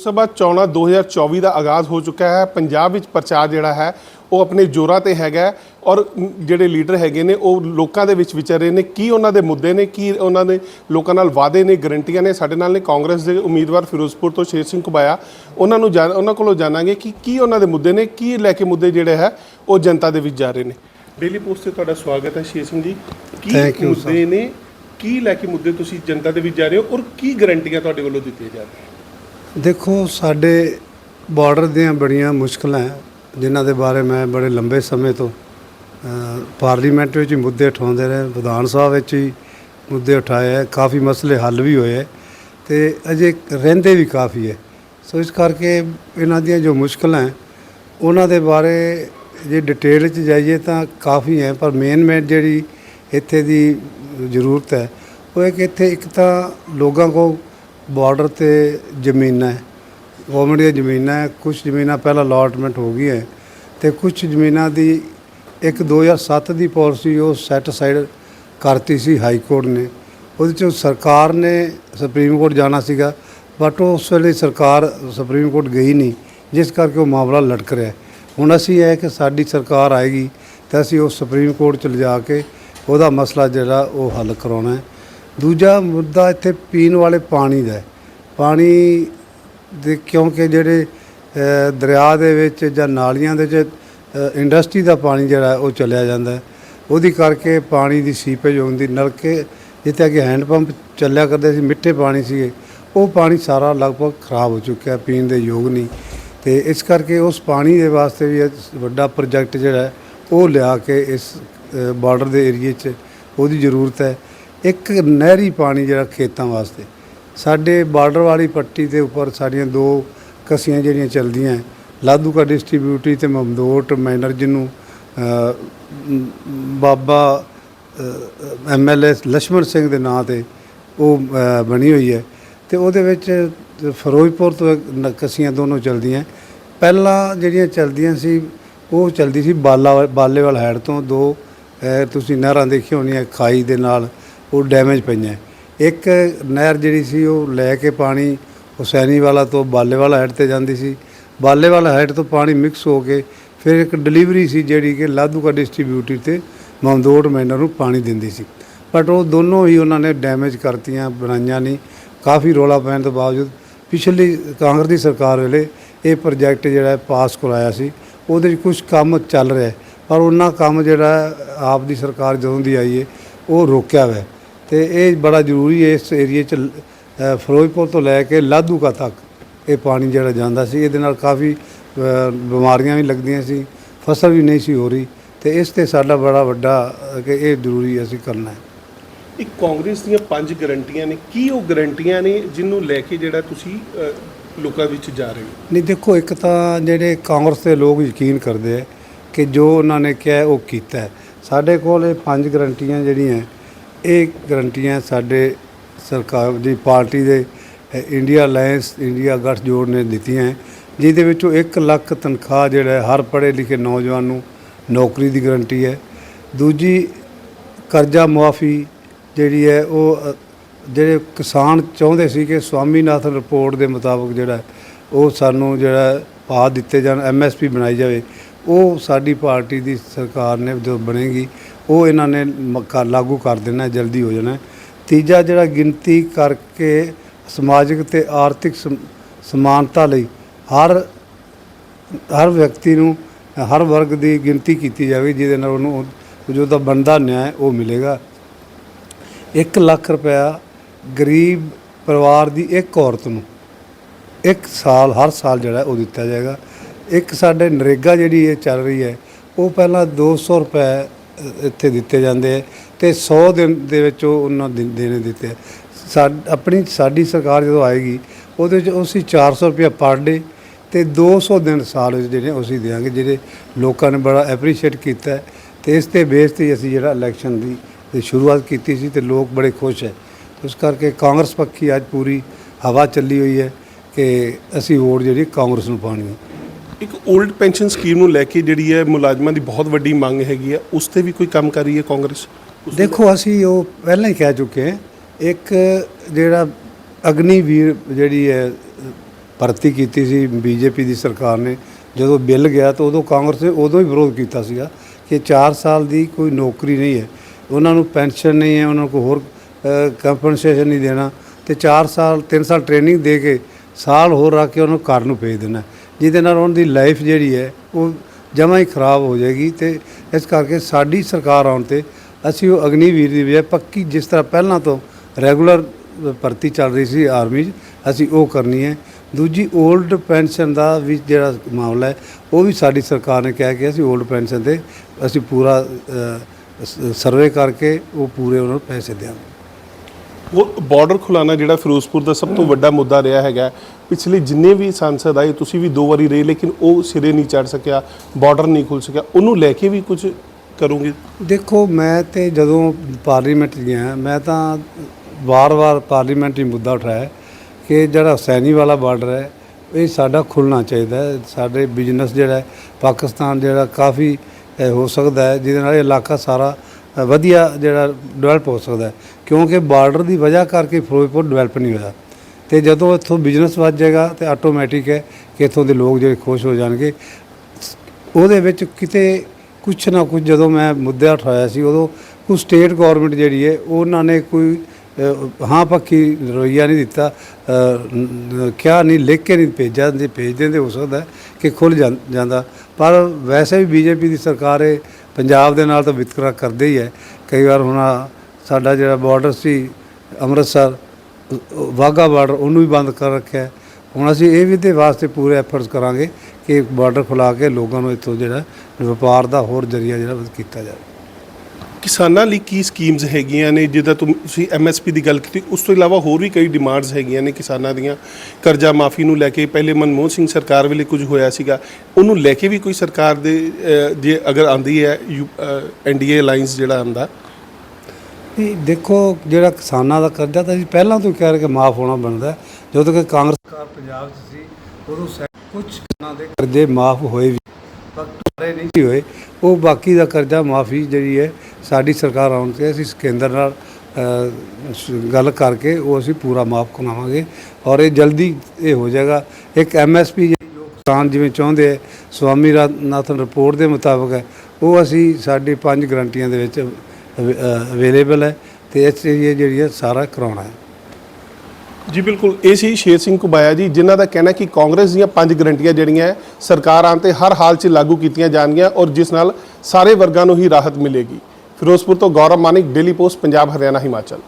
ਸਭਾ ਚੋਣਾਂ 2024 ਦਾ ਆਗਾਜ਼ ਹੋ ਚੁੱਕਾ ਹੈ। ਪੰਜਾਬ ਵਿੱਚ ਪ੍ਰਚਾਰ ਜਿਹੜਾ ਹੈ ਉਹ ਆਪਣੇ ਜ਼ੋਰਾਂ ਤੇ ਹੈਗਾ ਔਰ ਜਿਹੜੇ ਲੀਡਰ ਹੈਗੇ ਨੇ ਉਹ ਲੋਕਾਂ ਦੇ ਵਿੱਚ ਵਿਚਰ ਰਹੇ ਨੇ। ਕੀ ਉਹਨਾਂ ਦੇ ਮੁੱਦੇ ਨੇ ਕੀ ਉਹਨਾਂ ਦੇ ਲੋਕਾਂ ਨਾਲ ਵਾਅਦੇ ਨੇ ਗਰੰਟੀਆਂ ਨੇ? ਸਾਡੇ ਨਾਲ ਨੇ ਕਾਂਗਰਸ ਦੇ ਉਮੀਦਵਾਰ ਫਿਰੋਜ਼ਪੁਰ ਤੋਂ ਸ਼ੇਰ ਸਿੰਘ ਕੁਬਾਇਆ। ਉਹਨਾਂ ਨੂੰ ਉਹਨਾਂ ਕੋਲੋਂ ਜਾਣਾਂਗੇ ਕਿ ਕੀ ਉਹਨਾਂ ਦੇ ਮੁੱਦੇ ਨੇ ਕੀ ਲੈ ਕੇ ਮੁੱਦੇ ਜਿਹੜੇ ਹੈ ਉਹ ਜਨਤਾ ਦੇ ਵਿੱਚ ਜਾ ਰਹੇ ਨੇ। ਡੇਲੀ ਪੋਸਟ ਤੇ ਤੁਹਾਡਾ ਸਵਾਗਤ ਹੈ ਸ਼ੇਰ ਸਿੰਘ ਜੀ। ਕੀ ਮੁੱਦੇ ਨੇ ਕੀ ਲੈ ਕੇ ਮੁੱਦੇ ਤੁਸੀਂ ਜਨਤਾ ਦੇ ਵਿੱਚ ਜਾ ਰਹੇ ਹੋ ਔਰ ਕੀ ਗਰੰਟੀਆਂ ਤੁਹਾਡੇ ਵੱਲੋਂ ਦਿੱਤੀਆਂ ਜਾ ਰਹੀਆਂ? ਦੇਖੋ, ਸਾਡੇ ਬਾਰਡਰ ਦੀਆਂ ਬੜੀਆਂ ਮੁਸ਼ਕਲਾਂ ਹੈ, ਜਿਨ੍ਹਾਂ ਦੇ ਬਾਰੇ ਮੈਂ ਬੜੇ ਲੰਬੇ ਸਮੇਂ ਤੋਂ ਪਾਰਲੀਮੈਂਟ ਵਿੱਚ ਵੀ ਮੁੱਦੇ ਉਠਾਉਂਦੇ ਰਹੇ, ਵਿਧਾਨ ਸਭਾ ਵਿੱਚ ਹੀ ਮੁੱਦੇ ਉਠਾਏ ਹੈ, ਕਾਫੀ ਮਸਲੇ ਹੱਲ ਵੀ ਹੋਏ ਹੈ, ਤੇ ਅਜੇ ਰਹਿੰਦੇ ਵੀ ਕਾਫੀ ਹੈ। ਸੋ ਇਸ ਕਰਕੇ ਇਹਨਾਂ ਦੀਆਂ ਜੋ ਮੁਸ਼ਕਲਾਂ ਹੈ, ਉਹਨਾਂ ਦੇ ਬਾਰੇ ਜੇ ਡਿਟੇਲ 'ਚ ਜਾਈਏ ਤਾਂ ਕਾਫੀ ਹੈ, ਪਰ ਮੇਨ ਮੇਨ ਜਿਹੜੀ ਇੱਥੇ ਦੀ ਜ਼ਰੂਰਤ ਹੈ, ਉਹ ਹੈ ਕਿ ਇੱਥੇ ਇੱਕ ਤਾਂ ਲੋਕਾਂ ਕੋਲ ਬਾਰਡਰ ਤੇ ਜ਼ਮੀਨਾਂ ਹੈ। ਗਵਰਨਮੈਂਟ ਦੀਆਂ ਜ਼ਮੀਨਾਂ ਹੈ। ਕੁਝ ਜ਼ਮੀਨਾਂ ਪਹਿਲਾਂ ਅਲਾਟਮੈਂਟ ਹੋ ਗਈ ਹੈ ਤੇ ਕੁਝ ਜ਼ਮੀਨਾਂ ਦੀ ਇੱਕ 2007 ਦੀ ਪਾਲਿਸੀ ਉਹ ਸੈਟ ਸਾਈਡ ਕਰਤੀ ਸੀ ਹਾਈ ਕੋਰਟ ਨੇ। ਉਹਦੇ ਚੋਂ ਸਰਕਾਰ ਨੇ ਸੁਪਰੀਮ ਕੋਰਟ ਜਾਣਾ ਸੀਗਾ ਬਟ ਉਸ ਵੇਲੇ ਸਰਕਾਰ ਸੁਪਰੀਮ ਕੋਰਟ ਗਈ ਨਹੀਂ, ਜਿਸ ਕਰਕੇ ਉਹ ਮਾਮਲਾ ਲਟਕ ਰਿਹਾ ਹੁਣ ਅਸੀਂ ਇਹ ਕਿ ਸਾਡੀ ਸਰਕਾਰ ਆਏਗੀ ਤਾਂ ਅਸੀਂ ਉਹ ਸੁਪਰੀਮ ਕੋਰਟ ਚ ਲਿਜਾ ਕੇ ਉਹਦਾ ਮਸਲਾ ਜਿਹੜਾ ਉਹ ਹੱਲ ਕਰਾਉਣਾ ਹੈ। ਦੂਜਾ ਮੁੱਦਾ ਇੱਥੇ ਪੀਣ ਵਾਲੇ ਪਾਣੀ ਦਾ ਹੈ। ਪਾਣੀ ਦੇ ਕਿਉਂਕਿ ਜਿਹੜੇ ਦਰਿਆ ਦੇ ਵਿੱਚ ਜਾਂ ਨਾਲੀਆਂ ਦੇ ਵਿੱਚ ਇੰਡਸਟਰੀ ਦਾ ਪਾਣੀ ਜਿਹੜਾ ਉਹ ਚਲਿਆ ਜਾਂਦਾ ਉਹਦੀ ਕਰਕੇ ਪਾਣੀ ਦੀ ਸੀਪੇਜ ਹੁੰਦੀ ਨਲਕੇ, ਜਿੱਥੇ ਅੱਗੇ ਹੈਂਡ ਪੰਪ ਚੱਲਿਆ ਕਰਦੇ ਸੀ, ਮਿੱਠੇ ਪਾਣੀ ਸੀਗੇ, ਉਹ ਪਾਣੀ ਸਾਰਾ ਲਗਭਗ ਖਰਾਬ ਹੋ ਚੁੱਕਿਆ, ਪੀਣ ਦੇ ਯੋਗ ਨਹੀਂ। ਤੇ ਇਸ ਕਰਕੇ ਉਸ ਪਾਣੀ ਦੇ ਵਾਸਤੇ ਵੀ ਵੱਡਾ ਪ੍ਰੋਜੈਕਟ ਜਿਹੜਾ ਉਹ ਲਿਆ ਕੇ ਇਸ ਬਾਰਡਰ ਦੇ ਏਰੀਏ 'ਚ ਉਹਦੀ ਜ਼ਰੂਰਤ ਹੈ। ਇੱਕ ਨਹਿਰੀ ਪਾਣੀ ਜਿਹੜਾ ਖੇਤਾਂ ਵਾਸਤੇ। ਸਾਡੇ ਬਾਰਡਰ ਵਾਲੀ ਪੱਟੀ ਦੇ ਉੱਪਰ ਸਾਡੀਆਂ ਦੋ ਕਸੀਆਂ ਜਿਹੜੀਆਂ ਚੱਲਦੀਆਂ ਲਾਧੂਕਾ ਡਿਸਟ੍ਰੀਬਿਊਟਰੀ ਤੇ ਮਮਦੋਟ, ਮੈਨਰ ਜਿਹਨੂੰ ਬਾਬਾ ਐਮਐਲਏ ਲక్ష్ਮਣ ਸਿੰਘ ਦੇ ਨਾਂ ਤੇ ਉਹ ਬਣੀ ਹੋਈ ਹੈ ਤੇ ਉਹਦੇ ਵਿੱਚ ਫਿਰੋਜ਼ਪੁਰ ਤੋਂ ਕਸੀਆਂ ਦੋਨੋਂ ਚੱਲਦੀਆਂ ਪਹਿਲਾਂ ਜਿਹੜੀਆਂ ਚੱਲਦੀਆਂ ਸੀ, ਉਹ ਚੱਲਦੀ ਸੀ ਬਾਲਾ, ਬਾਲੇਵਾਲ ਹੈਡ ਤੋਂ। ਦੋ ਤੁਸੀਂ ਨਹਿਰਾਂ ਦੇਖੀ ਹੋਣੀਆਂ, ਖਾਈ ਦੇ ਨਾਲ ਉਹ ਡੈਮੇਜ ਪਈਆਂ। ਇੱਕ ਨਹਿਰ ਜਿਹੜੀ ਸੀ, ਉਹ ਲੈ ਕੇ ਪਾਣੀ ਹੁਸੈਨੀ ਵਾਲਾ ਤੋਂ ਬਾਲੇਵਾਲ ਹੈਡ ਤੇ ਜਾਂਦੀ ਸੀ। ਬਾਲੇਵਾਲ ਹੈਡ ਤੋਂ ਪਾਣੀ ਮਿਕਸ ਹੋ ਕੇ ਫਿਰ ਇੱਕ ਡਿਲੀਵਰੀ ਸੀ ਜਿਹੜੀ ਕਿ ਲਾਧੂਕਾ ਡਿਸਟ੍ਰੀਬਿਊਟਰ ਤੇ ਮਮਦੋੜ ਮੈਨਰ ਨੂੰ ਪਾਣੀ ਦਿੰਦੀ ਸੀ। ਬਟ ਉਹ ਦੋਨੋਂ ਹੀ ਉਹਨਾਂ ਨੇ ਡੈਮੇਜ ਕਰਤੀਆਂ, ਬਣਾਈਆਂ ਨਹੀਂ। ਕਾਫੀ ਰੋਲਾ ਪੈਣ ਤੋਂ ਬਾਵਜੂਦ ਪਿਛਲੀ ਕਾਂਗਰਸ ਦੀ ਸਰਕਾਰ ਵੇਲੇ ਇਹ ਪ੍ਰੋਜੈਕਟ ਜਿਹੜਾ ਪਾਸ ਕਰਾਇਆ ਸੀ। ਉਹਦੇ ਵਿੱਚ ਕੁਝ ਕੰਮ ਚੱਲ ਰਿਹਾ ਪਰ ਉਹਨਾਂ ਕੰਮ ਜਿਹੜਾ ਆਪ ਦੀ ਸਰਕਾਰ ਜਦੋਂ ਦੀ ਆਈ ਹੈ, ਉਹ ਰੋਕਿਆ ਹੋਇਆ ਤੇ ਇਹ ਬੜਾ ਜ਼ਰੂਰੀ ਹੈ ਇਸ ਏਰੀਏ 'ਚ ਫਿਰੋਜ਼ਪੁਰ ਤੋਂ ਲੈ ਕੇ ਲਾਧੂਕਾ ਤੱਕ ਇਹ ਪਾਣੀ ਜਿਹੜਾ ਜਾਂਦਾ ਸੀ ਇਹਦੇ ਨਾਲ ਕਾਫੀ ਬਿਮਾਰੀਆਂ ਵੀ ਲੱਗਦੀਆਂ ਸੀ ਫਸਲ ਵੀ ਨਹੀਂ ਸੀ ਹੋ ਰਹੀ ਤੇ ਇਸ ਤੇ ਸਾਡਾ ਬੜਾ ਵੱਡਾ ਕਿ ਇਹ ਜ਼ਰੂਰੀ ਅਸੀਂ ਕਰਨਾ ਹੈ ਇੱਕ ਕਾਂਗਰਸ ਦੀਆਂ ਪੰਜ ਗਰੰਟੀਆਂ ਨੇ ਕੀ ਉਹ ਗਰੰਟੀਆਂ ਨੇ ਜਿਹਨੂੰ ਲੈ ਕੇ ਜਿਹੜਾ ਤੁਸੀਂ ਲੋਕਾਂ ਵਿੱਚ ਜਾ ਰਹੇ ਹੋ ਨਹੀਂ ਦੇਖੋ ਇੱਕ ਤਾਂ ਜਿਹੜੇ ਕਾਂਗਰਸ ਦੇ ਲੋਕ ਯਕੀਨ ਕਰਦੇ ਆ ਕਿ ਜੋ ਉਹਨਾਂ ਨੇ ਕਿਹਾ ਉਹ ਕੀਤਾ। ਸਾਡੇ ਕੋਲ ਇਹ ਪੰਜ ਗਰੰਟੀਆਂ ਜਿਹੜੀਆਂ ਇਹ ਗਰੰਟੀਆਂ ਸਾਡੇ ਸਰਕਾਰ ਦੀ ਪਾਰਟੀ ਦੇ ਇੰਡੀਆ ਅਲਾਈਅੰਸ ਇੰਡੀਆ ਗੱਠਜੋੜ ਨੇ ਦਿੱਤੀਆਂ ਹੈ, ਜਿਹਦੇ ਵਿੱਚੋਂ 1 ਲੱਖ ਤਨਖਾਹ ਜਿਹੜਾ ਹਰ ਪੜ੍ਹੇ ਲਿਖੇ ਨੌਜਵਾਨ ਨੂੰ ਨੌਕਰੀ ਦੀ ਗਰੰਟੀ ਹੈ। ਦੂਜੀ ਕਰਜ਼ਾ ਮੁਆਫੀ ਜਿਹੜੀ ਹੈ ਉਹ ਜਿਹੜੇ ਕਿਸਾਨ ਚਾਹੁੰਦੇ ਸੀ ਕਿ ਸਵਾਮੀਨਾਥਨ ਰਿਪੋਰਟ ਦੇ ਮੁਤਾਬਕ ਜਿਹੜਾ ਉਹ ਸਾਨੂੰ ਜਿਹੜਾ ਪਾ ਦਿੱਤੇ ਜਾਣ ਐਮਐਸਪੀ ਬਣਾਈ ਜਾਵੇ। ਉਹ ਸਾਡੀ ਪਾਰਟੀ ਦੀ ਸਰਕਾਰ ਨੇ ਜਦੋਂ ਬਣੇਗੀ, ਉਹ ਇਹਨਾਂ ਨੇ ਮ- ਕਰ- ਲਾਗੂ ਕਰ ਦੇਣਾ, ਜਲਦੀ ਹੋ ਜਾਣਾ। ਤੀਜਾ ਜਿਹੜਾ ਗਿਣਤੀ ਕਰਕੇ ਸਮਾਜਿਕ ਤੇ ਆਰਥਿਕ ਸਮਾਨਤਾ ਲਈ ਹਰ ਹਰ ਵਿਅਕਤੀ ਨੂੰ, ਹਰ ਵਰਗ ਦੀ ਗਿਣਤੀ ਕੀਤੀ ਜਾਵੇ, ਜਿਹਦੇ ਨਾਲ ਉਹਨੂੰ ਜੋ ਉਹਦਾ ਬਣਦਾ ਨਿਆਂ, ਉਹ ਮਿਲੇਗਾ। 1 ਲੱਖ ਰੁਪਇਆ ਗਰੀਬ ਪਰਿਵਾਰ ਦੀ ਇੱਕ ਔਰਤ ਨੂੰ, ਇੱਕ ਸਾਲ, ਹਰ ਸਾਲ ਜਿਹੜਾ ਉਹ ਦਿੱਤਾ ਜਾਏਗਾ। ਇੱਕ ਸਾਡੇ ਨਰੇਗਾ ਜਿਹੜੀ ਇਹ ਚੱਲ ਰਹੀ ਹੈ, ਉਹ ਪਹਿਲਾਂ 200 ਰੁਪਏ ਇੱਥੇ ਦਿੱਤੇ ਜਾਂਦੇ ਹੈ ਤੇ 100 ਦਿਨ ਦੇ ਵਿੱਚ ਉਹ ਉਹਨਾਂ ਦਿਨ ਦੇਣੇ ਦਿੱਤੇ ਹੈ। ਸਾਡ, ਆਪਣੀ ਸਾਡੀ ਸਰਕਾਰ ਜਦੋਂ ਆਏਗੀ, ਉਹਦੇ ਵਿੱਚ ਅਸੀਂ 400 ਰੁਪਏ ਪਰ ਡੇ ਤੇ 200 ਦਿਨ ਸਾਲ ਵਿੱਚ ਜਿਹੜੇ ਉਹ ਅਸੀਂ ਦੇਵਾਂਗੇ, ਜਿਹੜੇ ਲੋਕਾਂ ਨੇ ਬੜਾ ਐਪਰੀਸ਼ੀਏਟ ਕੀਤਾ ਹੈ ਤੇ ਇਸ ਤੇ ਬੇਸ ਤੇ ਅਸੀਂ ਜਿਹੜਾ ਇਲੈਕਸ਼ਨ ਦੀ ਦੀ ਸ਼ੁਰੂਆਤ ਕੀਤੀ ਸੀ ਤੇ ਲੋਕ ਬੜੇ ਖੁਸ਼ ਹੈ ਉਸ ਕਰਕੇ ਕਾਂਗਰਸ ਪੱਖੀ ਅੱਜ ਪੂਰੀ ਹਵਾ ਚੱਲੀ ਹੋਈ ਹੈ ਕਿ ਅਸੀਂ ਵੋਟ ਜਿਹੜੀ ਕਾਂਗਰਸ ਨੂੰ ਪਾਣੀ ਹੈ ਇੱਕ 올ਡ ਪੈਨਸ਼ਨ ਸਕੀਮ ਨੂੰ ਲੈ ਕੇ ਜਿਹੜੀ ਹੈ ਮੁਲਾਜ਼ਮਾਂ ਦੀ ਬਹੁਤ ਵੱਡੀ ਮੰਗ ਹੈਗੀ ਹੈ, ਉਸ ਤੇ ਵੀ ਕੋਈ ਕੰਮ ਕਰ ਰਹੀ ਹੈ ਕਾਂਗਰਸ? ਦੇਖੋ, ਅਸੀਂ ਉਹ ਪਹਿਲਾਂ ਹੀ ਕਹਿ ਚੁੱਕੇ ਹਾਂ, ਇੱਕ ਜਿਹੜਾ ਅਗਨੀਵੀਰ ਜਿਹੜੀ ਹੈ, ਭਰਤੀ ਕੀਤੀ ਸੀ ਬੀਜੇਪੀ ਦੀ ਸਰਕਾਰ ਨੇ, ਜਦੋਂ ਬਿੱਲ ਗਿਆ ਤਾਂ ਉਦੋਂ ਕਾਂਗਰਸ ਨੇ ਉਦੋਂ ਹੀ ਵਿਰੋਧ ਕੀਤਾ ਸੀਗਾ ਕਿ 4 ਸਾਲ ਦੀ ਕੋਈ ਨੌਕਰੀ ਨਹੀਂ ਹੈ। ਉਹਨਾਂ ਨੂੰ ਪੈਨਸ਼ਨ ਨਹੀਂ ਹੈ, ਉਹਨਾਂ ਨੂੰ ਕੋਈ ਹੋਰ ਕੰਪਨਸੇਸ਼ਨ ਨਹੀਂ ਦੇਣਾ ਤੇ 4 ਸਾਲ 3 ਸਾਲ ਟ੍ਰੇਨਿੰਗ ਦੇ ਕੇ ਸਾਲ ਹੋਰ ਰੱਖ ਕੇ ਉਹਨੂੰ ਘਰ ਨੂੰ ਭੇਜ ਦੇਣਾ। ਜਿਹਦੇ ਨਾਲ ਉਹਨਾਂ ਦੀ ਲਾਈਫ ਜਿਹੜੀ ਹੈ, ਉਹ ਜਮਾਂ ਹੀ ਖਰਾਬ ਹੋ ਜਾਏਗੀ ਤੇ ਇਸ ਕਰਕੇ ਸਾਡੀ ਸਰਕਾਰ ਆਉਣ ਤੇ ਅਸੀਂ ਉਹ ਅਗਨੀਵੀਰ ਦੀ ਬਜਾਏ ਪੱਕੀ ਜਿਸ ਤਰ੍ਹਾਂ ਪਹਿਲਾਂ ਤੋਂ ਰੈਗੂਲਰ ਭਰਤੀ ਚੱਲ ਰਹੀ ਸੀ ਆਰਮੀ 'ਚ, ਅਸੀਂ ਉਹ ਕਰਨੀ ਹੈ। ਦੂਜੀ 올ਡ ਪੈਨਸ਼ਨ ਦਾ ਵੀ ਜਿਹੜਾ ਮਾਮਲਾ ਹੈ, ਉਹ ਵੀ ਸਾਡੀ ਸਰਕਾਰ ਨੇ ਕਿਹਾ ਕਿ ਅਸੀਂ 올ਡ ਪੈਨਸ਼ਨ ਤੇ ਅਸੀਂ ਪੂਰਾ ਸਰਵੇ ਕਰਕੇ ਉਹ ਪੂਰੇ ਉਹਨਾਂ ਨੂੰ ਪੈਸੇ ਦੇਵਾਂਗੇ ਉਹ ਬਾਰਡਰ ਖੁਲਾਣਾ ਜਿਹੜਾ ਫਿਰੋਜ਼ਪੁਰ ਦਾ ਸਭ ਤੋਂ ਵੱਡਾ ਮੁੱਦਾ ਰਿਹਾ ਹੈਗਾ। ਪਿਛਲੇ ਜਿੰਨੇ ਵੀ ਸੰਸਦ ਆਏ, ਤੁਸੀਂ ਵੀ ਦੋ ਵਾਰੀ ਰਹੇ, ਲੇਕਿਨ ਉਹ ਸਿਰੇ ਨਹੀਂ ਚੜ ਸਕਿਆ ਬਾਰਡਰ ਨਹੀਂ ਖੁੱਲ ਸਕਿਆ। ਉਹਨੂੰ ਲੈ ਕੇ ਵੀ ਕੁਝ ਕਰੋਗੇ? ਦੇਖੋ, ਮੈਂ ਤੇ ਜਦੋਂ ਪਾਰਲੀਮੈਂਟ ਗਿਆ, ਮੈਂ ਤਾਂ ਵਾਰ-ਵਾਰ ਪਾਰਲੀਮੈਂਟ ਹੀ ਮੁੱਦਾ ਉਠਾਇਆ ਕਿ ਜਿਹੜਾ ਹੁਸੈਨੀ ਵਾਲਾ ਬਾਰਡਰ ਹੈ, ਇਹ ਸਾਡਾ ਖੁੱਲਣਾ ਚਾਹੀਦਾ ਹੈ। ਸਾਡੇ ਬਿਜ਼ਨਸ ਜਿਹੜਾ ਪਾਕਿਸਤਾਨ ਜਿਹੜਾ ਕਾਫੀ ਹੋ ਸਕਦਾ ਹੈ, ਜਿਹਦੇ ਨਾਲ ਇਹ ਇਲਾਕਾ ਸਾਰਾ ਵਧੀਆ ਜਿਹੜਾ ਡਿਵੈਲਪ ਹੋ ਸਕਦਾ ਕਿਉਂਕਿ ਬਾਰਡਰ ਦੀ ਵਜ੍ਹਾ ਕਰਕੇ ਫਿਰੋਜ਼ਪੁਰ ਡਿਵੈਲਪ ਨਹੀਂ ਹੋਇਆ। ਤੇ ਜਦੋਂ ਇੱਥੋਂ ਬਿਜ਼ਨਸ ਵੱਧ ਜਾਏਗਾ ਤੇ ਆਟੋਮੈਟਿਕ ਹੈ ਕਿ ਇੱਥੋਂ ਦੇ ਲੋਕ ਜਿਹੜੇ ਖੁਸ਼ ਹੋ ਜਾਣਗੇ। ਉਹਦੇ ਵਿੱਚ ਕਿਤੇ ਕੁਛ ਨਾ ਕੁਛ ਜਦੋਂ ਮੈਂ ਮੁੱਦਾ ਉਠਾਇਆ ਸੀ ਉਦੋਂ ਕੋਈ ਸਟੇਟ ਗਵਰਨਮੈਂਟ ਜਿਹੜੀ ਹੈ ਉਹਨਾਂ ਨੇ ਕੋਈ ਹਾਂ ਪੱਕੀ ਰਵੱਈਆ ਨਹੀਂ ਦਿੱਤਾ ਅ, ਕਿਹਾ ਨਹੀਂ ਲਿਖ ਕੇ ਨਹੀਂ ਭੇਜਿਆ ਜੇ ਭੇਜ ਦਿੰਦੇ ਹੋ ਸਕਦਾ ਕਿ ਖੁੱਲ ਜਾਂ- ਜਾਂਦਾ। ਪਰ ਵੈਸੇ ਵੀ ਬੀਜੇਪੀ ਦੀ ਸਰਕਾਰ ਹੈ ਪੰਜਾਬ ਦੇ ਨਾਲ ਤਾਂ ਵਿਤਕਰਾ ਕਰਦੇ ਹੀ ਹੈ। ਕਈ ਵਾਰ ਹੁਣ ਸਾਡਾ ਜਿਹੜਾ ਬਾਰਡਰ ਸੀ ਅੰਮ੍ਰਿਤਸਰ ਵਾਹਗਾ ਬਾਰਡਰ ਉਹਨੂੰ ਵੀ ਬੰਦ ਕਰ ਰੱਖਿਆ ਹੁਣ ਅਸੀਂ ਇਹ ਵੀ ਦੇ ਵਾਸਤੇ ਪੂਰੇ ਐਫਰਟਸ ਕਰਾਂਗੇ ਕਿ ਬਾਰਡਰ ਖੁਲਾ ਕੇ ਲੋਕਾਂ ਨੂੰ ਇੱਥੋਂ ਜਿਹੜਾ ਵਪਾਰ ਦਾ ਹੋਰ ਜਰੀਆ ਜਿਹੜਾ ਕੀਤਾ ਜਾਵੇ। ਕਿਸਾਨਾਂ ਲਈ ਕੀ ਸਕੀਮਸ ਹੈਗੀਆਂ ਨੇ? ਜਿੱਦਾਂ ਤੁਸੀਂ ਐਮਐਸਪੀ ਦੀ ਗੱਲ ਕੀਤੀ ਉਸ ਤੋਂ ਇਲਾਵਾ ਹੋਰ ਵੀ ਕਈ ਡਿਮਾਂਡਸ ਹੈਗੀਆਂ ਨੇ ਕਿਸਾਨਾਂ ਦੀਆਂ। ਕਰਜ਼ਾ ਮਾਫੀ ਨੂੰ ਲੈ ਕੇ ਪਹਿਲੇ ਮਨਮੋਹਨ ਸਿੰਘ ਸਰਕਾਰ ਵੇਲੇ ਕੁਝ ਹੋਇਆ ਸੀਗਾ। ਉਹਨੂੰ ਲੈ ਕੇ ਵੀ ਕੋਈ ਸਰਕਾਰ ਦੇ ਜੇ ਅਗਰ ਆਂਦੀ ਹੈ ਐਨਡੀਏ ਅਲਾਈਅੰਸ ਜਿਹੜਾ ਆਂਦਾ। ਨਹੀਂ ਦੇਖੋ ਜਿਹੜਾ ਕਿਸਾਨਾਂ ਦਾ ਕਰਜ਼ਾ ਤਾਂ ਅਸੀਂ ਪਹਿਲਾਂ ਤੋਂ ਹੀ ਕਹਿ ਰਹੇ ਕਿ ਮਾਫ ਹੋਣਾ ਬਣਦਾ। ਹੈ। ਜਦੋਂ ਕਿ ਕਾਂਗਰਸ ਸਰਕਾਰ ਪੰਜਾਬ 'ਚ ਸੀ ਉਦੋਂ ਕੁਝ ਕਿਸਾਨਾਂ ਦੇ ਕਰਜ਼ੇ ਮਾਫ ਹੋਏ ਵੀ। ਸਾਰੇ ਨਹੀਂ ਸੀ ਹੋਏ। ਉਹ ਬਾਕੀ ਦਾ ਕਰਜ਼ਾ ਮਾਫੀ ਜਿਹੜੀ ਹੈ ਸਾਡੀ ਸਰਕਾਰ ਆਉਣ ਤੇ ਅਸੀਂ ਕੇਂਦਰ ਨਾਲ ਗੱਲ ਕਰਕੇ ਉਹ ਅਸੀਂ ਪੂਰਾ ਮਾਫ ਕਰਾਵਾਂਗੇ ਔਰ ਇਹ ਜਲਦੀ ਇਹ ਹੋ ਜਾਏਗਾ। ਇੱਕ ਐਮਐਸਪੀ ਜਿਹੜੀ ਲੋਕ ਕਿਸਾਨ ਜਿਵੇਂ ਚਾਹੁੰਦੇ ਹੈ ਸਵਾਮੀ ਨਾਥਨ ਰਿਪੋਰਟ ਦੇ ਮੁਤਾਬਕ ਹੈ, ਉਹ ਅਸੀਂ ਸਾਡੀ ਪੰਜ ਗਰੰਟੀਆਂ ਦੇ ਵਿੱਚ ਅਵੇਲੇਬਲ ਹੈ ਤੇ ਇਸ ਏਰੀਏ ਜਿਹੜੀ ਹੈ ਸਾਰਾ ਕਰਾਉਣਾ ਹੈ। ਜੀ ਬਿਲਕੁਲ ਇਹ ਸੀ ਸ਼ੇਰ ਸਿੰਘ ਕੁਬਾਇਆ ਜੀ ਜਿਨ੍ਹਾਂ ਦਾ ਕਹਿਣਾ ਕਿ ਕਾਂਗਰਸ ਦੀਆਂ ਪੰਜ ਗਰੰਟੀਆਂ ਜਿਹੜੀਆਂ ਹੈ, ਸਰਕਾਰ ਆਉਣ ਤੇ ਹਰ ਹਾਲ 'ਚ ਲਾਗੂ ਕੀਤੀਆਂ ਜਾਣਗੀਆਂ ਔਰ ਜਿਸ ਨਾਲ ਸਾਰੇ ਵਰਗਾਂ ਨੂੰ ਹੀ ਰਾਹਤ ਮਿਲੇਗੀ। ਫਿਰੋਜ਼ਪੁਰ ਤੋਂ ਗੌਰਵ ਮਾਨਿਕ ਡੇਲੀ ਪੋਸਟ ਪੰਜਾਬ ਹਰਿਆਣਾ ਹਿਮਾਚਲ।